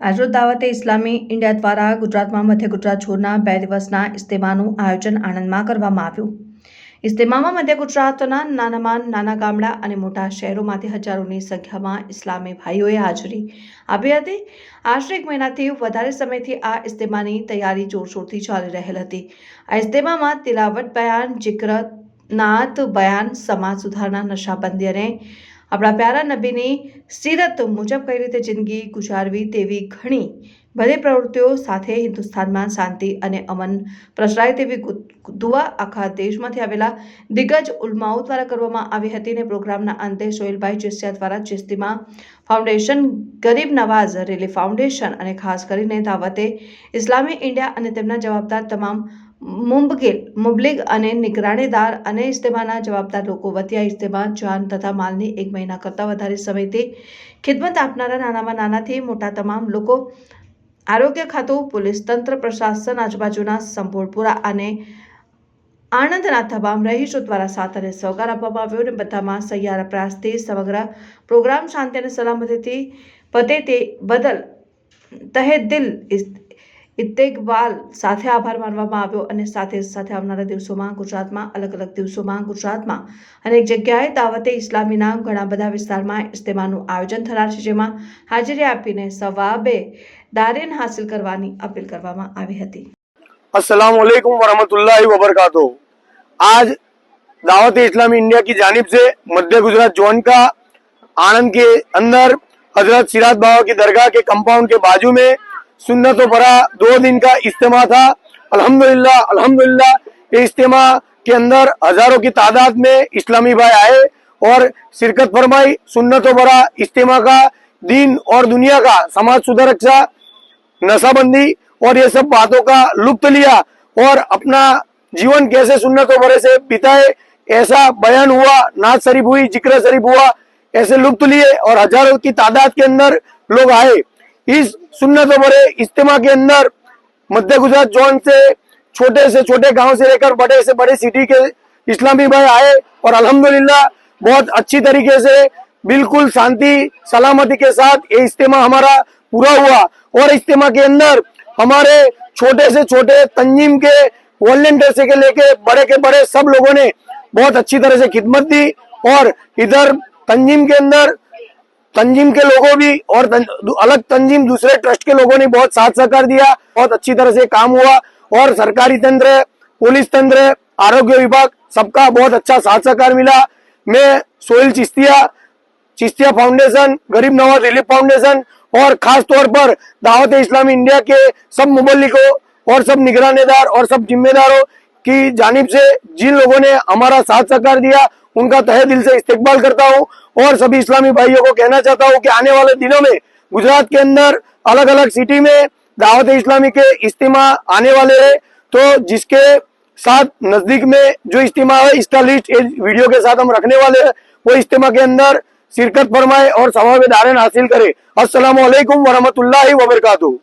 આજરોજ દાવતે ઇસ્લામી ઇન્ડિયા દ્વારા ગુજરાતમાં મધ્ય ગુજરાત છોડના બે દિવસના ઇસ્તેમાનું આયોજન આણંદમાં કરવામાં આવ્યું. ઇસ્તેમામાં મધ્ય ગુજરાતના નાનામાં નાના ગામડા અને મોટા શહેરોમાંથી હજારોની સંખ્યામાં ઇસ્લામી ભાઈઓએ હાજરી આપી હતી. આશરે એક મહિનાથી વધારે સમયથી આ ઇસ્તેમાની તૈયારી જોરશોરથી ચાલી રહેલ હતી. આ ઇસ્તેમામાં તિલાવટ બયાન જિકરત નાત બયાન, સમાજ સુધારણા નશાબંધી અને આપણા પ્યારા નબીની સીરત મુજબ કઈ રીતે જિંદગી ગુજારવી તેવી ઘણી બધી પ્રવૃત્તિઓ સાથે હિન્દુસ્તાનમાં શાંતિ અને અમન પ્રસરાય તેવી દુવા આખા દેશમાંથી આવેલા દિગ્ગજ ઉલમાઓ દ્વારા કરવામાં આવી હતી અને પ્રોગ્રામના અંતે સોહેલભાઈ ચિસ્તિયા દ્વારા ચિસ્તીમાં ફાઉન્ડેશન, ગરીબ નવાઝ રેલી ફાઉન્ડેશન અને ખાસ કરીને દાવતે ઇસ્લામી ઇન્ડિયા અને તેમના જવાબદાર તમામ મુંબગીલ, મુબલિગ અને નિગરાણીદાર અને ઇસ્તેમાના જવાબદાર લોકો વતી આ ઇસ્તેમા જાન તથા માલની એક મહિના કરતાં વધારે સમયથી ખિદમત આપનારા નાનામાં નાનાથી મોટા તમામ લોકો આરોગ્ય ખાતું, પોલીસ તંત્ર, પ્રશાસન, આજુબાજુના સંભોળપુરા અને આણંદના તમામ રહીશો દ્વારા સાથ અને સહકાર આપવામાં આવ્યો અને બધામાં સહિયારા પ્રયાસથી સમગ્ર પ્રોગ્રામ શાંતિ અને સલામતીથી પતે તે બદલ તહે દિલ ઇસ- ઇત્તેકબાલ સાથે આભાર માનવામાં આવ્યો અને સાથે સાથે આવનારા દિવસોમાં ગુજરાતમાં અલગ અલગ દિવસોમાં ગુજરાતમાં અનેક જગ્યાએ દાવતે ઇસ્લામીના ઘણા બધા વિસ્તારમાં ઇસ્તેમાનું આયોજન થનાર છે જેમાં હાજરી આપીને સવાબે દારેન હાસિલ કરવાની અપીલ કરવામાં આવી હતી अस्सलाम वालेकुम वरहमतुल्लाहि वबरकातुहू आज दावत इस्लामी इंडिया की जानिब से मध्य गुजरात जोन का आनंद के अंदर हजरत सिराज बाबा की दरगाह के कंपाउंड के बाजू में सुन्नतों भरा दो दिन का इज्तिमा था। अल्हम्दुलिल्लाह अल्हम्दुलिल्लाह, ये इज्तिमा के अंदर हज़ारों की तादाद में इस्लामी भाई आए और शिरकत फरमाई। सुन्नतों भरा इज्तिमा का, दीन और दुनिया का, समाज सुधारक सा नशाबंदी और ये सब बातों का लुप्त लिया और अपना जीवन कैसे सुन्नतों भरे से बिताए, ऐसा बयान हुआ, नाज शरीफ हुई, ज़िक्र शरीफ हुआ, ऐसे लुप्त लिए और हज़ारों की तादाद के अंदर लोग आए। इस सुन्नतों भरे इज्तिमा के अंदर मध्य गुजरात जोन से छोटे से छोटे गाँव से लेकर बड़े से बड़े सिटी के इस्लामी भाई आए और अल्हम्दुलिल्लाह बहुत अच्छी तरीके से बिल्कुल शांति, सलामती के साथ ये इज्तिमा हमारा पूरा हुआ। और इज्तिमा के अंदर हमारे छोटे से छोटे तंजीम के वॉल्टियर से के लेके बड़े के बड़े सब लोगों ने बहुत अच्छी तरह से खिदमत दी। और इधर तंजीम के अंदर तंजीम के लोगों भी और अलग तंजीम दूसरे ट्रस्ट के लोगों ने बहुत साथ सहकार दिया, बहुत अच्छी तरह से काम हुआ और सरकारी तंत्र, पुलिस तंत्र, आरोग्य विभाग सबका बहुत अच्छा साथ सहकार मिला। मैं सोहेल चिश्तिया चिश्तिया फाउंडेशन, गरीब नवाज़ रिलीफ फाउंडेशन और खास तौर पर दावत इस्लामी इंडिया के सब मुबलिकों और सब निगरानेदार और सब जिम्मेदारों की जानिब से जिन लोगों ने हमारा साथ सहकार दिया, उनका तहे दिल से इस्तेकबाल करता हूँ। और सभी इस्लामी भाइयों को कहना चाहता हूँ कि आने वाले दिनों में गुजरात के अंदर अलग अलग सिटी में दावत इस्लामी के इज्तिमा आने वाले है। तो जिसके साथ नज़दीक में जो इज्तिमा है, इसका लिस्ट वीडियो के साथ हम रखने वाले हैं। वो इज्तिमा के अंदर शिरकत फरमाए और सवाब दारन हासिल करे। अस्सलाम वालेकुम वरहमतुल्लाहि वबरकातुहू।